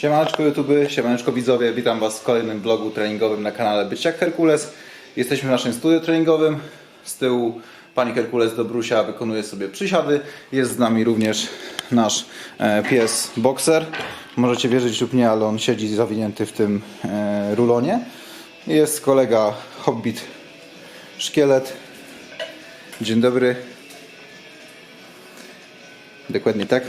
Siemaneczko YouTube, siemaneczko widzowie, witam Was w kolejnym vlogu treningowym na kanale Być jak Herkules. Jesteśmy w naszym studiu treningowym. Z tyłu pani Herkules Dobrusia wykonuje sobie przysiady. Jest z nami również nasz e, pies Boxer. Możecie wierzyć lub nie, ale on siedzi zawinięty w tym e, rulonie. Jest kolega Hobbit Szkielet. Dzień dobry. Dokładnie tak.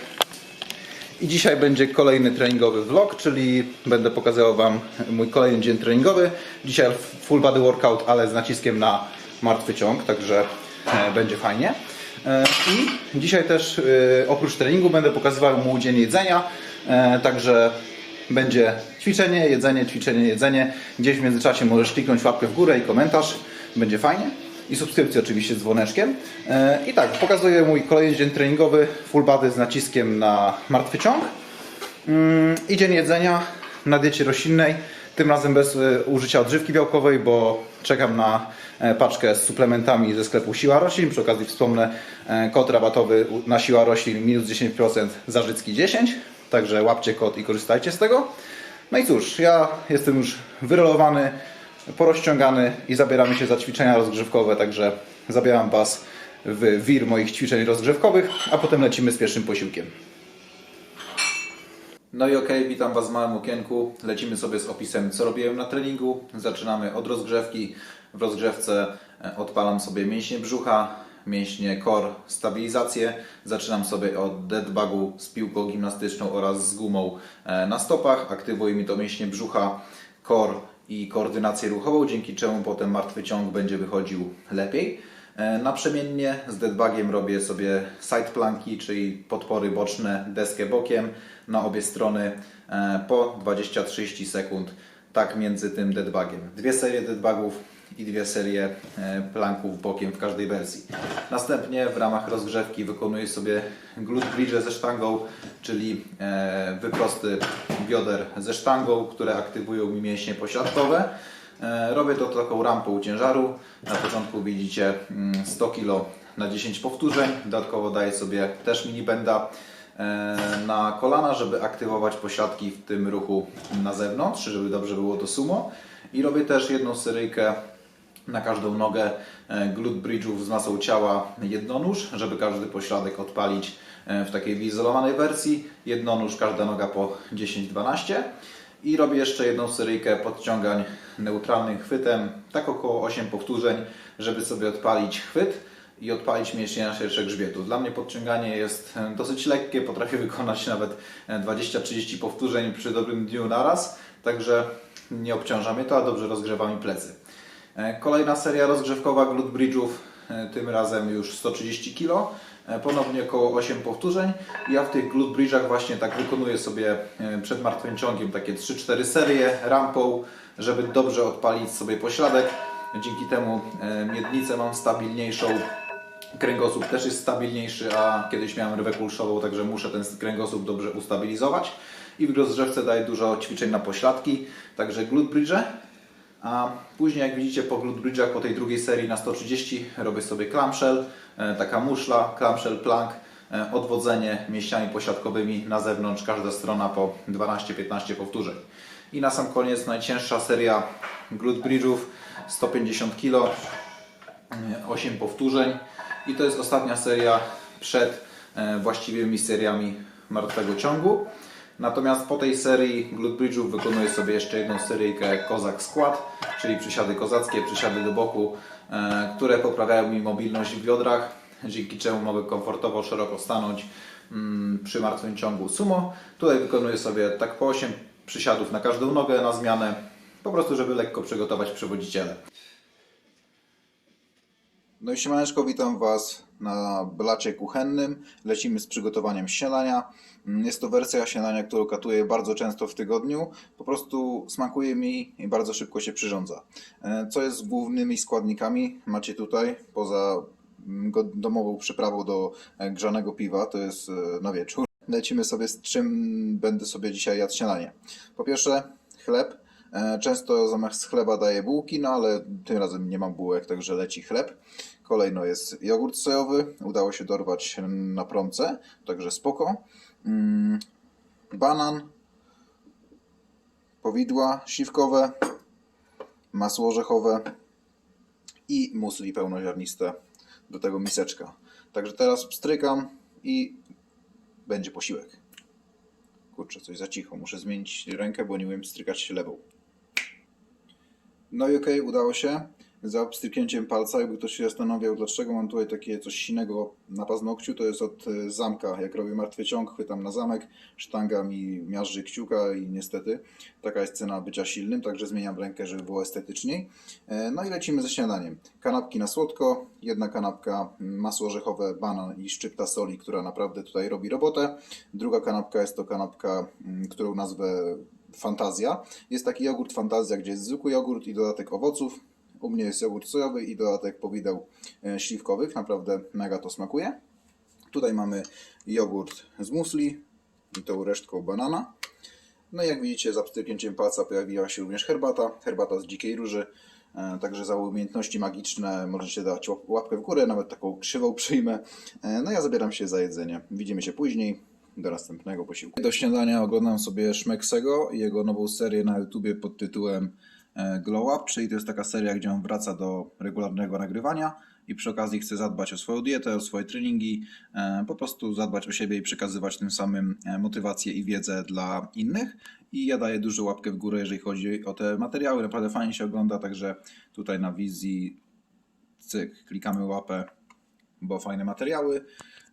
I dzisiaj będzie kolejny treningowy vlog, czyli będę pokazywał Wam mój kolejny dzień treningowy. Dzisiaj full body workout, ale z naciskiem na martwy ciąg, także e, będzie fajnie. E, I dzisiaj też e, oprócz treningu będę pokazywał mój dzień jedzenia, także będzie ćwiczenie, jedzenie, ćwiczenie, jedzenie. Gdzieś w międzyczasie możesz kliknąć łapkę w górę i komentarz, będzie fajnie. I subskrypcję oczywiście z dzwoneczkiem. E, I tak, pokazuję mój kolejny dzień treningowy, full body z naciskiem na martwy ciąg. Mm, I dzień jedzenia na diecie roślinnej, tym razem bez e, użycia odżywki białkowej, bo czekam na e, paczkę z suplementami ze sklepu Siła Roślin. Przy okazji wspomnę, kod rabatowy na Siła Roślin minus 10%, Zarzycki 10. Także łapcie kod i korzystajcie z tego. No i cóż, ja jestem już wyrolowany, porozciągany i zabieramy się za ćwiczenia rozgrzewkowe, także zabieram Was w wir moich ćwiczeń rozgrzewkowych, a potem lecimy z pierwszym posiłkiem. No i okej, witam Was w małym okienku. Lecimy sobie z opisem, co robiłem na treningu. Zaczynamy od rozgrzewki. W rozgrzewce e, odpalam sobie mięśnie brzucha, mięśnie core, stabilizację. Zaczynam sobie od deadbugu z piłką gimnastyczną oraz z gumą e, na stopach. Aktywuje mi to mięśnie brzucha, core i koordynację ruchową, dzięki czemu potem martwy ciąg będzie wychodził lepiej. E, Naprzemiennie z deadbugiem robię sobie side planki, czyli podpory boczne, deskę bokiem na obie strony e, po 20-30 sekund, tak między tym deadbugiem. Dwie serie deadbugów i dwie serie e, planków bokiem w każdej wersji. Następnie w ramach rozgrzewki wykonuję sobie glute bridge ze sztangą, czyli e, wyprosty bioder ze sztangą, które aktywują mi mięśnie pośladkowe. E, Robię to taką rampą ciężaru. Na początku widzicie mm, 100 kg na 10 powtórzeń. Dodatkowo daję sobie też mini benda na kolana, żeby aktywować pośladki w tym ruchu na zewnątrz, żeby dobrze było to sumo. I robię też jedną seryjkę na każdą nogę e, glute bridge'ów z masą ciała jednonóż, żeby każdy pośladek odpalić e, w takiej wyizolowanej wersji. Jednonóż, każda noga po 10-12. I robię jeszcze jedną seryjkę podciągań neutralnym chwytem, tak około 8 powtórzeń, żeby sobie odpalić chwyt i odpalić mięśnie na szersze grzbietu. Dla mnie podciąganie jest e, dosyć lekkie, potrafię wykonać nawet e, 20-30 powtórzeń przy dobrym dniu naraz, także nie obciąża mnie to, a dobrze rozgrzewa mi plecy. E, Kolejna seria rozgrzewkowa glute bridge'ów, e, tym razem już 130 kg. E, Ponownie około 8 powtórzeń. Ja w tych glute bridge'ach właśnie tak wykonuję sobie przed martwym ciągiem takie 3-4 serie rampą, żeby dobrze odpalić sobie pośladek. Dzięki temu miednicę mam stabilniejszą, kręgosłup też jest stabilniejszy, a kiedyś miałem rywę kulszową, także muszę ten kręgosłup dobrze ustabilizować. I w rozgrzewce daję dużo ćwiczeń na pośladki, także glute bridge. A później, jak widzicie, po glute bridge'ach, po tej drugiej serii na 130 robię sobie clamshell, e, taka muszla, clamshell plank, e, odwodzenie mięśniami pośladkowymi na zewnątrz, każda strona po 12-15 powtórzeń. I na sam koniec najcięższa seria glute bridge'ów, 150 kg, 8 powtórzeń. I to jest ostatnia seria przed e, właściwymi seriami martwego ciągu. Natomiast po tej serii glute bridge'ów wykonuję sobie jeszcze jedną seryjkę kozak skład, czyli przysiady kozackie, przysiady do boku, e, które poprawiają mi mobilność w biodrach, dzięki czemu mogę komfortowo, szeroko stanąć mm, przy martwym ciągu sumo. Tutaj wykonuję sobie tak po 8 przysiadów na każdą nogę na zmianę, po prostu żeby lekko przygotować przewodziciele. No i siemaneczko, witam Was na blacie kuchennym. Lecimy z przygotowaniem śniadania. Mm, Jest to wersja śniadania, którą katuję bardzo często w tygodniu. Po prostu smakuje mi i bardzo szybko się przyrządza. E, Co jest głównymi składnikami? Macie tutaj, poza mm, domową przyprawą do e, grzanego piwa, to jest e, na wieczór. Lecimy sobie z czym będę sobie dzisiaj jadł śniadanie. Po pierwsze chleb. E, Często zamiast chleba daję bułki, no ale tym razem nie mam bułek, także leci chleb. Kolejno jest jogurt sojowy, udało się dorwać na promce, także spoko. Mm, Banan, powidła śliwkowe, masło orzechowe i musli pełnoziarniste do tego miseczka. Także teraz pstrykam i będzie posiłek. Kurczę, coś za cicho. Muszę zmienić rękę, bo nie umiem strykać lewą. No i okej, udało się. Za pstryknięciem palca, jakby ktoś się zastanawiał, dlaczego mam tutaj takie coś sinego na paznokciu, to jest od e, zamka. Jak robię martwy ciąg, chwytam na zamek, sztanga mi miażdży kciuka i niestety taka jest cena bycia silnym, także zmieniam rękę, żeby było estetyczniej. E, No i lecimy ze śniadaniem. Kanapki na słodko, jedna kanapka mm, masło orzechowe, banan i szczypta soli, która naprawdę tutaj robi robotę. Druga kanapka jest to kanapka, mm, którą nazwę Fantazja. Jest taki jogurt Fantazja, gdzie jest zwykły jogurt i dodatek owoców. U mnie jest jogurt sojowy i dodatek powideł e, śliwkowych. Naprawdę mega to smakuje. Tutaj mamy jogurt z musli i tą resztką banana. No i jak widzicie, za pstryknięciem palca pojawiła się również herbata. Herbata z dzikiej róży. E, Także za umiejętności magiczne możecie dać łap- łapkę w górę, nawet taką krzywą przyjmę. E, No ja zabieram się za jedzenie. Widzimy się później. Do następnego posiłku. Do śniadania oglądam sobie Szmeksego i jego nową serię na YouTubie pod tytułem e, Glow Up, czyli to jest taka seria, gdzie on wraca do regularnego nagrywania i przy okazji chce zadbać o swoją dietę, o swoje treningi, e, po prostu zadbać o siebie i przekazywać tym samym e, motywację i wiedzę dla innych. I ja daję dużo łapkę w górę, jeżeli chodzi o te materiały, naprawdę fajnie się ogląda, także tutaj na wizji cyk, klikamy łapę, bo fajne materiały.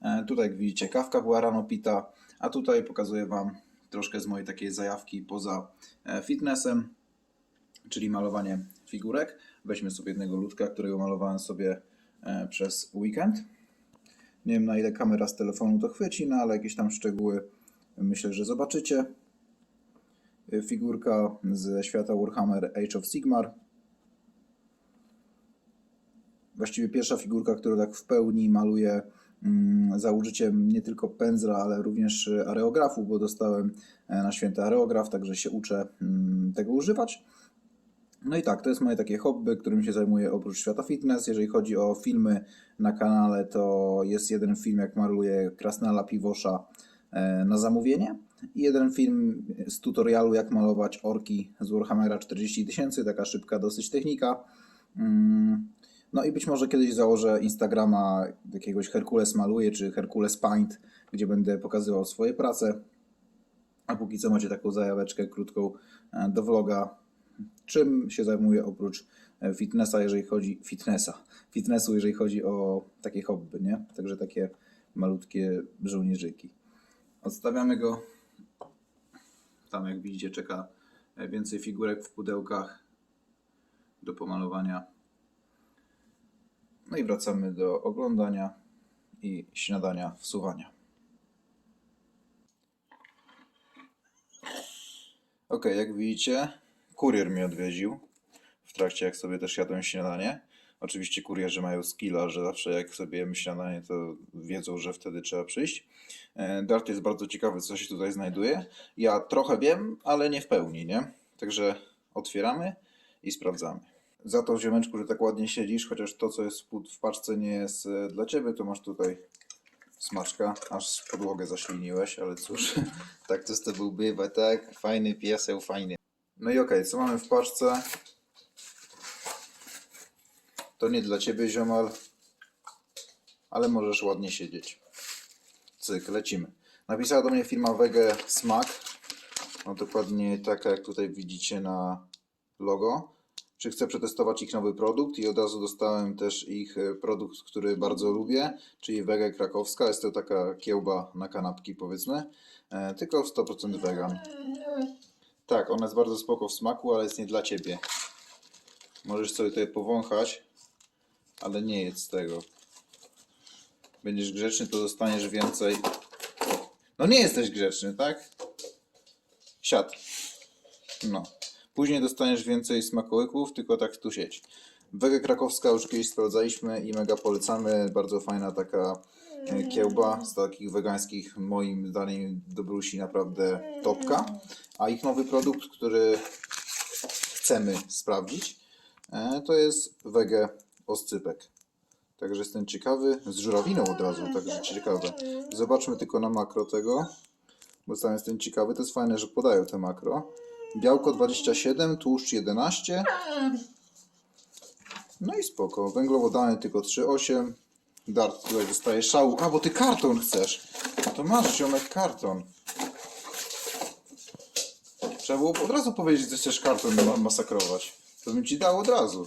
E, Tutaj jak widzicie kawka była rano pita, a tutaj pokazuję Wam troszkę z mojej takiej zajawki poza e, fitnessem, czyli malowanie figurek. Weźmy sobie jednego ludka, którego malowałem sobie e, przez weekend. Nie wiem na ile kamera z telefonu to chwyci, no ale jakieś tam szczegóły myślę, że zobaczycie. Figurka ze świata Warhammer Age of Sigmar. Właściwie pierwsza figurka, którą tak w pełni maluję mm, za użyciem nie tylko pędzla, ale również e, areografu, bo dostałem e, na święty areograf, także się uczę mm, tego używać. No i tak, to jest moje takie hobby, którym się zajmuję oprócz świata fitness. Jeżeli chodzi o filmy na kanale, to jest jeden film, jak maluję Krasnala Piwosza e, na zamówienie i jeden film z tutorialu, jak malować orki z Warhammera 40 tysięcy, taka szybka dosyć technika. No i być może kiedyś założę Instagrama jakiegoś Herkules maluje, czy Herkules Paint, gdzie będę pokazywał swoje prace. A póki co macie taką zajaweczkę krótką e, do vloga, czym się zajmuję oprócz e, fitnessa, jeżeli chodzi fitnessa, fitnessu, jeżeli chodzi o takie hobby, nie? Także takie malutkie żołnierzyki. Odstawiamy go. Tam jak widzicie czeka e, więcej figurek w pudełkach do pomalowania. No i wracamy do oglądania i śniadania, wsuwania. Ok, jak widzicie, kurier mnie odwiedził w trakcie jak sobie też jadłem śniadanie. Oczywiście kurierzy mają skilla, że zawsze jak sobie jemy śniadanie, to wiedzą, że wtedy trzeba przyjść. E, Dart jest bardzo ciekawy, co się tutaj znajduje. Ja trochę wiem, ale nie w pełni, nie? Także otwieramy i sprawdzamy. Za to, ziomeczku, że tak ładnie siedzisz, chociaż to, co jest w paczce nie jest e, dla Ciebie, to masz tutaj smaczka, aż podłogę zaśliniłeś, ale cóż, tak to z tobą bywa, tak? Fajny pieseł, fajny. No i okej, co mamy w paczce? To nie dla ciebie, ziomal, ale możesz ładnie siedzieć. Cyk, lecimy. Napisała do mnie firma Wege Smak. No dokładnie taka, jak tutaj widzicie na logo. Czy chcę przetestować ich nowy produkt i od razu dostałem też ich e, produkt, który bardzo lubię, czyli wege krakowska. Jest to taka kiełba na kanapki powiedzmy, e, tylko 100% wegan. Tak, ona jest bardzo spoko w smaku, ale jest nie dla Ciebie. Możesz sobie tutaj powąchać, ale nie jedz tego. Będziesz grzeczny, to dostaniesz więcej. No nie jesteś grzeczny, tak? Siad. No. Później dostaniesz więcej smakołyków, tylko tak tu sieć. Wege krakowska już kiedyś sprawdzaliśmy i mega polecamy. Bardzo fajna taka e, kiełba z takich wegańskich, moim zdaniem, dobrusi naprawdę topka. A ich nowy produkt, który chcemy sprawdzić, e, to jest wege oscypek. Także jestem ciekawy, z żurawiną od razu, także ciekawe. Zobaczmy tylko na makro tego, bo sam jestem ciekawy. To jest fajne, że podają te makro. Białko 27, tłuszcz 11. No i spoko. Węglowodany tylko 3,8. Dart tutaj dostaje szału. A, bo ty karton chcesz. No to masz, ziomek, karton. Trzeba było od razu powiedzieć, że chcesz karton ma- masakrować. To bym ci dał od razu.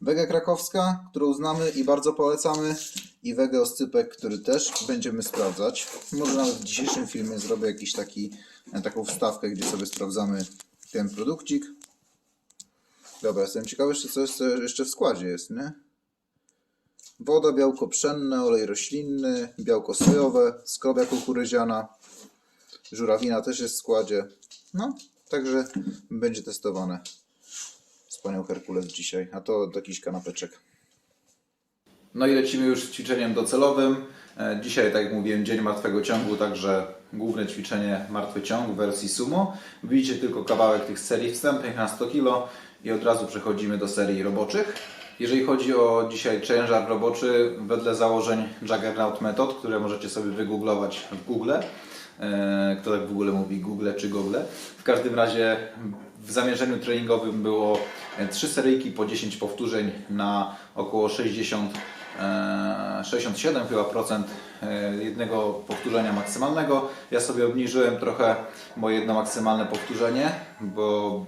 Wege krakowska, którą znamy i bardzo polecamy. I wege oscypek, który też będziemy sprawdzać. Może nawet w dzisiejszym filmie zrobię jakiś taki, e, taką wstawkę, gdzie sobie sprawdzamy ten produkcik. Dobra, jestem ciekawy co jeszcze w składzie jest, nie? Woda, białko pszenne, olej roślinny, białko sojowe, skrobia kukurydziana, żurawina też jest w składzie. No, także będzie testowane z panią Herkules dzisiaj, a to do jakichś kanapeczek. No i lecimy już z ćwiczeniem docelowym. E, Dzisiaj, tak jak mówiłem, dzień martwego ciągu, także główne ćwiczenie martwy ciąg w wersji sumo. Widzicie tylko kawałek tych serii wstępnych na 100 kg i od razu przechodzimy do serii roboczych. Jeżeli chodzi o dzisiaj ciężar roboczy, wedle założeń Juggernaut Method, które możecie sobie wygooglować w Google, E, kto tak w ogóle mówi Google czy Google. W każdym razie w zamierzeniu treningowym było e, trzy seryjki po 10 powtórzeń na około 60 e, 67 chyba procent e, jednego powtórzenia maksymalnego. Ja sobie obniżyłem trochę moje jedno maksymalne powtórzenie, bo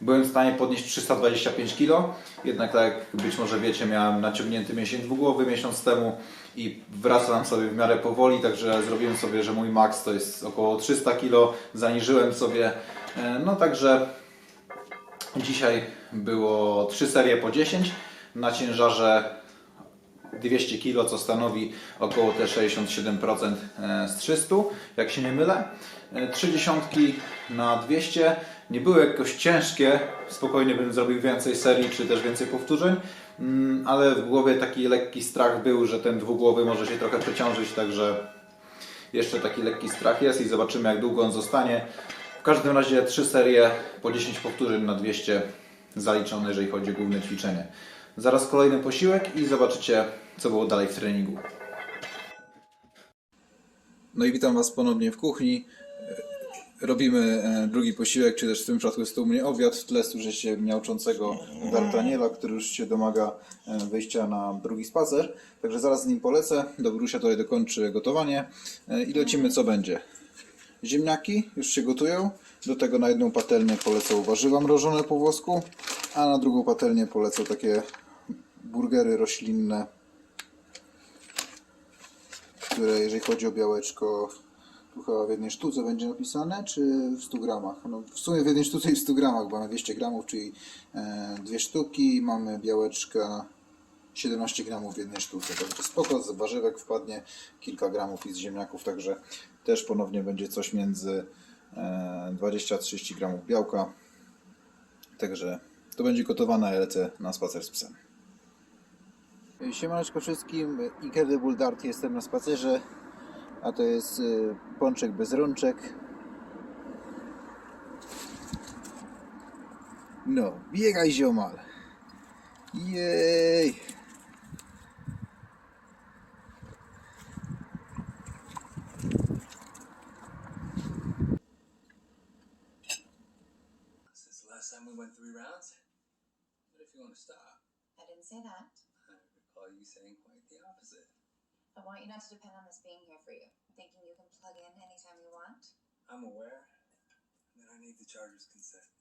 byłem w stanie podnieść 325 kg, jednak tak jak być może wiecie, miałem naciągnięty mięsień dwugłowy miesiąc temu i wracam sobie w miarę powoli, także zrobiłem sobie, że mój max to jest około 300 kg, zaniżyłem sobie, e, no także dzisiaj było 3 serie po 10 na ciężarze 200 kg, co stanowi około te 67% z 300, jak się nie mylę. E, Trzy dziesiątki na 200 nie były jakoś ciężkie, spokojnie bym zrobił więcej serii, czy też więcej powtórzeń, Mm, ale w głowie taki lekki strach był, że ten dwugłowy może się trochę przeciążyć, także jeszcze taki lekki strach jest i zobaczymy jak długo on zostanie. W każdym razie trzy serie po 10 powtórzeń na 200 zaliczone, jeżeli chodzi o główne ćwiczenie. Zaraz kolejny posiłek i zobaczycie co było dalej w treningu. No i witam Was ponownie w kuchni. Robimy e, drugi posiłek, czy też w tym przypadku jest to u mnie obiad. W tle słyszycie miałczącego D'Artaniela, który już się domaga e, wyjścia na drugi spacer. Także zaraz z nim polecę. Dobrusia tutaj dokończy gotowanie e, i lecimy co będzie. Ziemniaki już się gotują. Do tego na jedną patelnię polecą warzywa mrożone po włosku, a na drugą patelnię polecą takie burgery roślinne, które jeżeli chodzi o białeczko, tu chyba w jednej sztuce będzie napisane, czy w 100 gramach? No, w sumie w jednej sztuce i w 100 gramach, bo mamy 200 gramów, czyli e, dwie sztuki, mamy białeczka 17 gramów w jednej sztuce. Także spoko, z warzywek wpadnie kilka gramów i z ziemniaków, także też ponownie będzie coś między 20-30 gramów białka. Także to będzie gotowane, a ja lecę na spacer z psem. Siemaneczko wszystkim, Incredible Dart, jestem na spacerze, a to jest y, pączek bez rączek. No, biegaj ziomal. Jej! Time we went three rounds? What if you want to stop? I didn't say that. I recall you saying quite the opposite. I want you not to depend on this being here for you. Thinking you can plug in anytime you want. I'm aware that I need the charger's consent.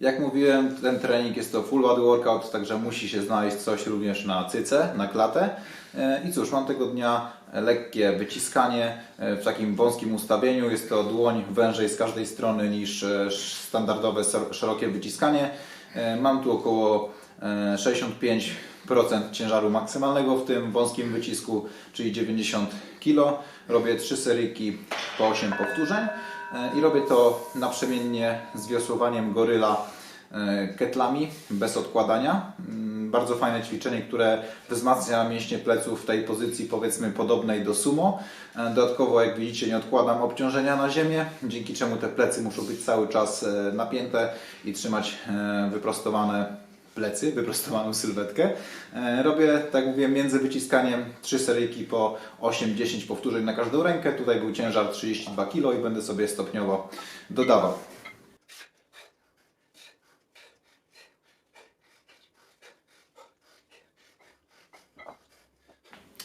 Jak mówiłem, ten trening jest to full body workout, także musi się znaleźć coś również na cyce, na klatę. E, I cóż, mam tego dnia lekkie wyciskanie e, w takim wąskim ustawieniu. Jest to dłoń wężej z każdej strony niż e, standardowe szerokie wyciskanie. Mam tu około e, 65% ciężaru maksymalnego w tym wąskim wycisku, czyli 90 kg. Robię 3 seryjki po 8 powtórzeń E, i robię to naprzemiennie z wiosłowaniem goryla e, ketlami bez odkładania. Mm, Bardzo fajne ćwiczenie, które wzmacnia mięśnie pleców w tej pozycji powiedzmy podobnej do sumo. E, Dodatkowo jak widzicie nie odkładam obciążenia na ziemię, dzięki czemu te plecy muszą być cały czas napięte i trzymać wyprostowane plecy, wyprostowaną sylwetkę. E, Robię, tak mówiłem, między wyciskaniem 3 seryjki po 8-10 powtórzeń na każdą rękę. Tutaj był ciężar 32 kg i będę sobie stopniowo dodawał.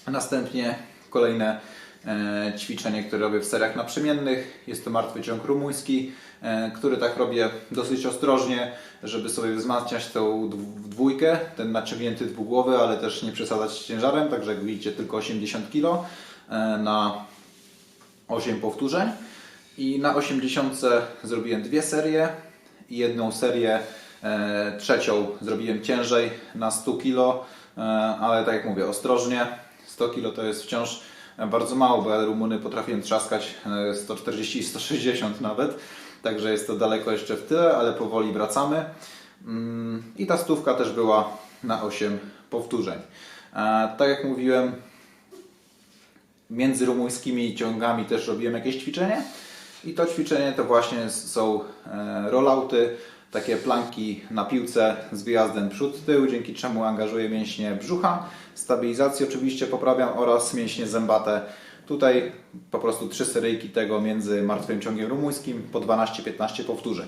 Następnie kolejne ćwiczenie, które robię w seriach naprzemiennych. Jest to martwy ciąg rumuński, e, który tak robię dosyć ostrożnie, żeby sobie wzmacniać tą dw- dwójkę, ten naciągnięty dwugłowy, ale też nie przesadzać ciężarem, także jak widzicie tylko 80 kg e, na 8 powtórzeń. I na 80 zrobiłem dwie serie jedną serię e, trzecią zrobiłem ciężej na 100 kg, e, ale tak jak mówię, ostrożnie. 100 kg to jest wciąż e, bardzo mało, bo ja Rumuny potrafiłem trzaskać e, 140 i 160 nawet, także jest to daleko jeszcze w tyle, ale powoli wracamy. Mm, I ta stówka też była na 8 powtórzeń. E, Tak jak mówiłem, między rumuńskimi ciągami też robiłem jakieś ćwiczenie. I to ćwiczenie to właśnie są e, rollouty, takie planki na piłce z wyjazdem przód-tył, dzięki czemu angażuję mięśnie brzucha. Stabilizację oczywiście poprawiam oraz mięśnie zębate. Tutaj po prostu trzy seryjki tego między martwym ciągiem rumuńskim po 12-15 powtórzeń.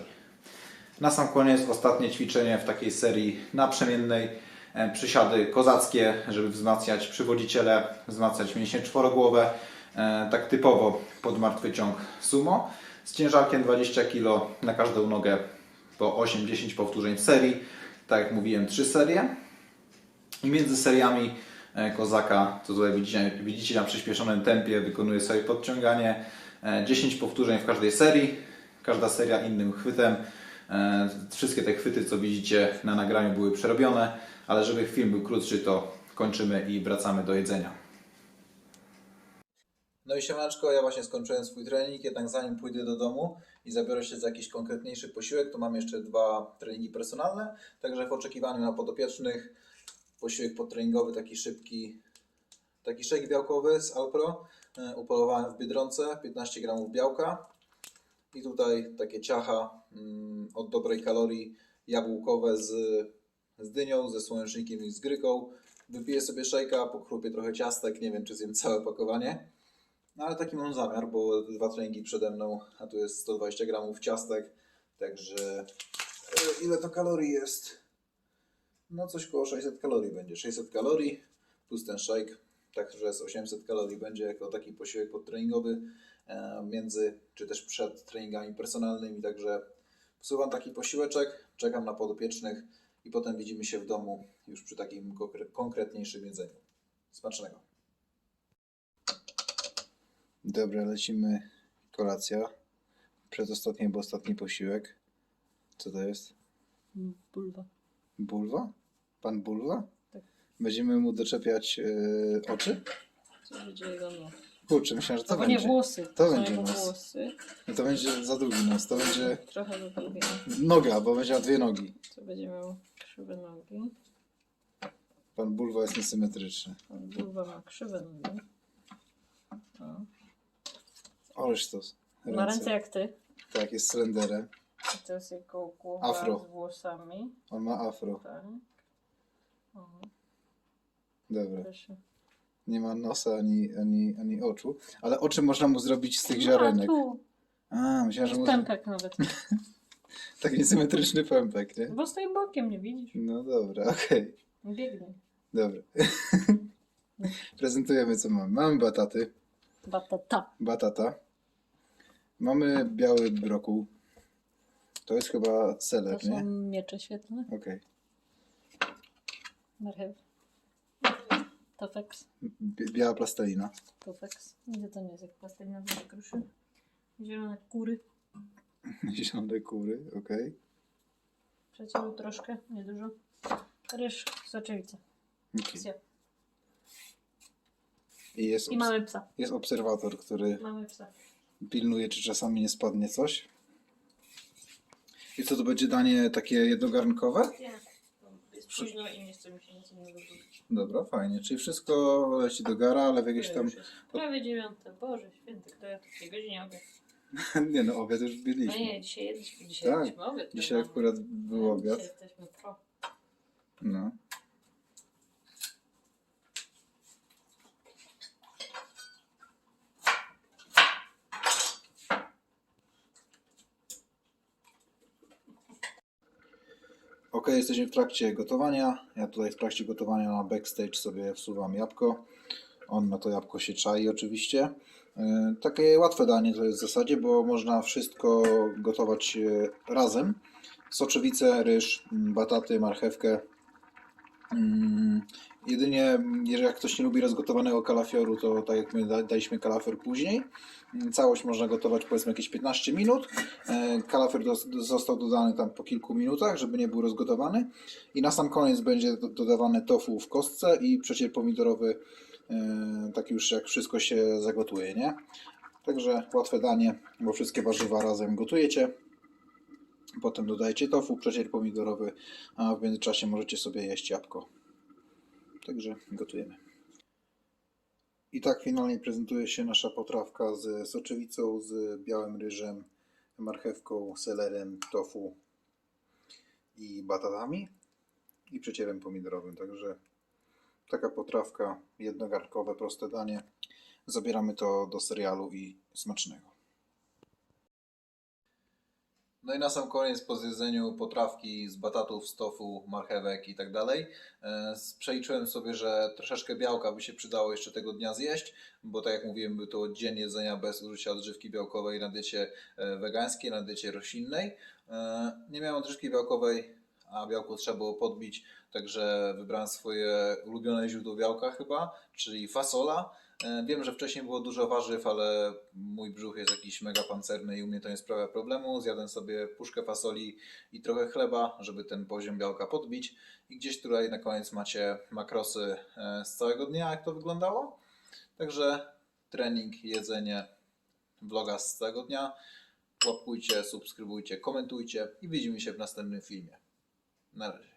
Na sam koniec ostatnie ćwiczenie w takiej serii naprzemiennej. E, Przysiady kozackie, żeby wzmacniać przywodziciele, wzmacniać mięśnie czworogłowe. E, Tak typowo pod martwy ciąg sumo. Z ciężarkiem 20 kg na każdą nogę po 8-10 powtórzeń w serii. Tak jak mówiłem, 3 serie. I między seriami e, kozaka, co tutaj widzicie, widzicie na przyspieszonym tempie, wykonuję sobie podciąganie. E, 10 powtórzeń w każdej serii. Każda seria innym chwytem. E, Wszystkie te chwyty, co widzicie na nagraniu, były przerobione, ale żeby film był krótszy, to kończymy i wracamy do jedzenia. No i siemaneczko, ja właśnie skończyłem swój trening, jednak zanim pójdę do domu i zabiorę się za jakiś konkretniejszy posiłek, to mam jeszcze dwa treningi personalne, także w oczekiwaniu na podopiecznych posiłek podtreningowy, taki szybki, taki shake białkowy z Alpro, e, upolowałem w Biedronce, 15 gramów białka i tutaj takie ciacha mm, od dobrej kalorii jabłkowe z, z dynią, ze słonecznikiem i z gryką. Wypiję sobie szejka, pokrupię trochę ciastek, nie wiem czy zjem całe pakowanie. No ale taki mam zamiar, bo dwa treningi przede mną, a tu jest 120 gramów ciastek, także e, ile to kalorii jest? No coś koło 600 kalorii będzie, 600 kalorii plus ten shake, także z 800 kalorii będzie jako taki posiłek podtreningowy e, między, czy też przed treningami personalnymi, także wsuwam taki posiłeczek, czekam na podopiecznych i potem widzimy się w domu już przy takim konkre- konkretniejszym jedzeniu. Smacznego! Dobra, lecimy. Kolacja. Przedostatni albo ostatni posiłek. Co to jest? Bulwa. Bulwa? Pan Bulwa? Tak. Będziemy mu doczepiać e, oczy? Co będzie jego nos? Kurczę, myślałem, że to Albo nie będzie. włosy. To są będzie jego nos. włosy. No to będzie za długi nos. To będzie Trochę zadługie. noga, bo będzie miał dwie nogi. To będzie miał krzywe nogi. Pan Bulwa jest niesymetryczny. Pan Bulwa ma krzywe nogi. O. Ależ to. Ma ręce jak ty. Tak, jest slenderem. I to jest jego głowa Afro. z włosami. On ma afro. Tak. O, Dobra. proszę. Nie ma nosa ani, ani, ani oczu. Ale oczy można mu zrobić z tych A, ziarenek. tu. A, myślałem, że może... pępek nawet. Tak niesymetryczny pępek, nie? Bo stoi bokiem, nie widzisz? No dobra, okej. Biegnie. Dobra. Prezentujemy co mamy. Mamy bataty, Batata. batata. Mamy biały brokuł. To jest chyba To są nie? miecze świetlne. Okej. Marchew. Tofeks. Bi- Biała plastelina. Tofeks. Nigdy to nie jest jak plastelina do kruszy. Zielone kury. Zielone kury, okej. Przeciął troszkę, niedużo. Ryż, soczewica. Okej. Zjadł. I jest, I obs- mamy psa. jest obserwator, który Mamy psa. pilnuje, czy czasami nie spadnie coś. I co to będzie danie takie jednogarnkowe? Nie. Jest późno i nie chce mi się nic innego zrobić. Dobra, fajnie. Czyli wszystko leci do gara, ale w jakieś tam. Prawie dziewiąte. Boże święty, kto ja w tej godzinie obiad? Nie no, obiad już No byliśmy. nie, dzisiaj jedliśmy. Dzisiaj Tak, jedliśmy obiad. Dzisiaj akurat był obiad. Dzisiaj jesteśmy pro. No. Ok, jesteśmy w trakcie gotowania. Ja tutaj w trakcie gotowania na backstage sobie wsuwam jabłko. On na to jabłko się czai oczywiście. Yy, Takie łatwe danie to jest w zasadzie, bo można wszystko gotować yy, razem. Soczewice, ryż, mm, bataty, marchewkę. Jedynie, mm, jeżeli jak ktoś nie lubi rozgotowanego kalafioru, to tak jak my da- daliśmy kalafior później. Mm, Całość można gotować powiedzmy jakieś 15 minut. E, Kalafior dos- do- został dodany tam po kilku minutach, żeby nie był rozgotowany. I na sam koniec będzie do- dodawane tofu w kostce i przecier pomidorowy, e, tak już jak wszystko się zagotuje, nie? Także łatwe danie, bo wszystkie warzywa razem gotujecie. Potem dodajecie tofu, przecier pomidorowy, a w międzyczasie możecie sobie jeść jabłko. Także gotujemy. I tak finalnie prezentuje się nasza potrawka z soczewicą, z białym ryżem, marchewką, selerem, tofu i batatami i przecierem pomidorowym. Także taka potrawka, jednogarnkowe, proste danie. Zabieramy to do serialu i smacznego. No i na sam koniec po zjedzeniu potrawki z batatów, z tofu, marchewek i tak dalej, e, przeliczyłem sobie, że troszeczkę białka by się przydało jeszcze tego dnia zjeść, bo tak jak mówiłem, był to dzień jedzenia bez użycia odżywki białkowej na diecie e, wegańskiej, na diecie roślinnej. E, Nie miałem odżywki białkowej, a białko trzeba było podbić, także wybrałem swoje ulubione źródło białka chyba, czyli fasola. E, Wiem, że wcześniej było dużo warzyw, ale mój brzuch jest jakiś mega pancerny i u mnie to nie sprawia problemu. Zjadłem sobie puszkę fasoli i trochę chleba, żeby ten poziom białka podbić. I gdzieś tutaj na koniec macie makrosy e, z całego dnia, jak to wyglądało. Także trening, jedzenie, vloga z całego dnia. Łapkujcie, subskrybujcie, komentujcie i widzimy się w następnym filmie. Na razie.